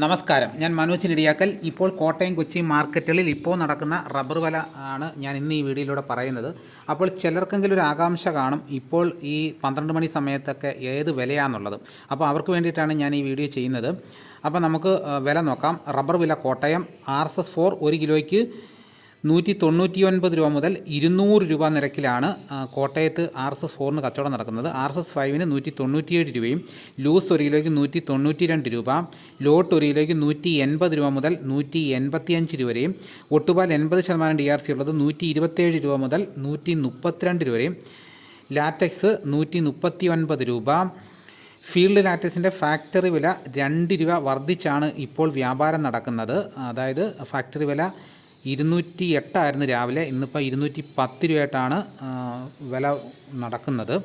നമസ്കാരം. ഞാൻ മനോജ് നെടിയാക്കൽ. ഇപ്പോൾ കോട്ടയം കൊച്ചി മാർക്കറ്റുകളിൽ ഇപ്പോൾ നടക്കുന്ന റബ്ബർ വില ആണ് ഞാൻ ഇന്ന് ഈ വീഡിയോയിലൂടെ പറയുന്നത്. അപ്പോൾ ചിലർക്കെങ്കിലും ഒരു ആകാംക്ഷ കാണും ഇപ്പോൾ ഈ പന്ത്രണ്ട് മണി സമയത്തൊക്കെ ഏത് വിലയാണെന്നുള്ളത് അപ്പോൾ അവർക്ക് വേണ്ടിയിട്ടാണ് ഞാൻ ഈ വീഡിയോ ചെയ്യുന്നത്. അപ്പോൾ നമുക്ക് വില നോക്കാം. റബ്ബർ വില Kottayam R S S four ഒരു കിലോയ്ക്ക് നൂറ്റി തൊണ്ണൂറ്റി ഒൻപത് രൂപ മുതൽ ഇരുന്നൂറ് രൂപ നിരക്കിലാണ് കോട്ടയത്ത് ആർ എസ് എസ് ഫോറിന് കച്ചവടം നടക്കുന്നത്. ആർ എസ് എസ് ഫൈവിന് നൂറ്റി തൊണ്ണൂറ്റിയേഴ് രൂപയും ലൂസ് ഒരു കിലോയ്ക്ക് നൂറ്റി തൊണ്ണൂറ്റി രണ്ട് രൂപ ലോട്ട് ഒരു കിലോയ്ക്ക് നൂറ്റി എൺപത് രൂപ മുതൽ നൂറ്റി എൺപത്തിയഞ്ച് രൂപ വരെയും ഒട്ടുപാൽ എൺപത് ശതമാനം ഡി ആർ സി ഉള്ളത് നൂറ്റി ഇരുപത്തേഴ് രൂപ മുതൽ നൂറ്റി മുപ്പത്തിരണ്ട് രൂപ വരെയും ലാറ്റക്സ് നൂറ്റി മുപ്പത്തി ഒൻപത് രൂപ ഫീൽഡ് ലാറ്റക്സിന്റെ ഫാക്ടറി വില രണ്ട് രൂപ വർദ്ധിച്ചാണ് ഇപ്പോൾ വ്യാപാരം നടക്കുന്നത്. അതായത് ഫാക്ടറി വില ഇരുന്നൂറ്റി എട്ടായിരുന്നു രാവിലെ. ഇന്നിപ്പോൾ ഇരുന്നൂറ്റി പത്ത് രൂപയായിട്ടാണ് വില നടക്കുന്നത്.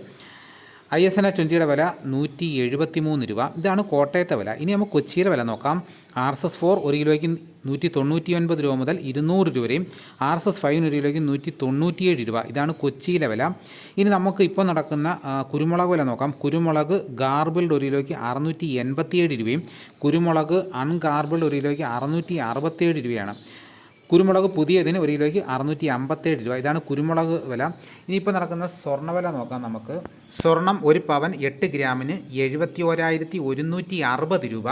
ഐ എസ് എൻ എ ട്വന്റിയുടെ വില നൂറ്റി എഴുപത്തി മൂന്ന് രൂപ. ഇതാണ് കോട്ടയത്തെ വില. ഇനി നമുക്ക് കൊച്ചിയിലെ വില നോക്കാം. ആർ എസ് എസ് ഫോർ ഒരു കിലോയ്ക്ക് നൂറ്റി തൊണ്ണൂറ്റി ഒൻപത് രൂപ മുതൽ ഇരുന്നൂറ് രൂപ വരെയും. ആർ എസ് എസ് ഫൈവിന് ഒരു കിലോയ്ക്ക് നൂറ്റി തൊണ്ണൂറ്റിയേഴ് രൂപ. ഇതാണ് കൊച്ചിയിലെ വില. ഇനി നമുക്ക് ഇപ്പോൾ നടക്കുന്ന കുരുമുളക് വില നോക്കാം. കുരുമുളക് ഗാർബിൾഡ് ഒരു കിലോയ്ക്ക് അറുന്നൂറ്റി എൺപത്തിയേഴ് രൂപയും. കുരുമുളക് അൺഗാർബിൾഡ് ഒരു കിലോയ്ക്ക് അറുന്നൂറ്റി അറുപത്തേഴ് രൂപയാണ്. കുരുമുളക് പുതിയതിന് ഒരു കിലോയ്ക്ക് അറുന്നൂറ്റി അമ്പത്തേഴ് രൂപ. ഇതാണ് കുരുമുളക് വില. ഇനിയിപ്പോൾ നടക്കുന്ന സ്വർണവില നോക്കാം നമുക്ക്. സ്വർണം ഒരു പവൻ എട്ട് ഗ്രാമിന് എഴുപത്തി ഓരായിരത്തി ഒരുന്നൂറ്റി അറുപത് രൂപ.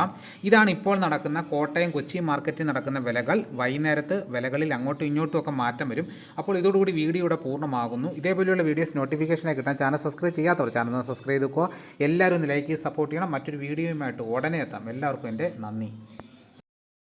ഇതാണ് ഇപ്പോൾ നടക്കുന്ന കോട്ടയം കൊച്ചി മാർക്കറ്റിൽ നടക്കുന്ന വിലകൾ. വൈകുന്നേരത്ത് വിലകളിൽ അങ്ങോട്ടും ഇങ്ങോട്ടും ഒക്കെ മാറ്റം വരും. അപ്പോൾ ഇതോടുകൂടി വീഡിയോ ഇവിടെ പൂർണമാകുന്നു. ഇതേപോലെയുള്ള വീഡിയോസ് നോട്ടിഫിക്കേഷനായി കിട്ടാൻ ചാനൽ സബ്സ്ക്രൈബ് ചെയ്യാത്തവർ ചാനൽ സബ്സ്ക്രൈബ് ചെയ്തുക്കുക. എല്ലാവരും ഒന്ന് ലൈക്ക് ചെയ്ത് സപ്പോർട്ട് ചെയ്യണം. മറ്റൊരു വീഡിയോയുമായിട്ട് ഉടനെ എത്താം. എല്ലാവർക്കും എന്റെ നന്ദി.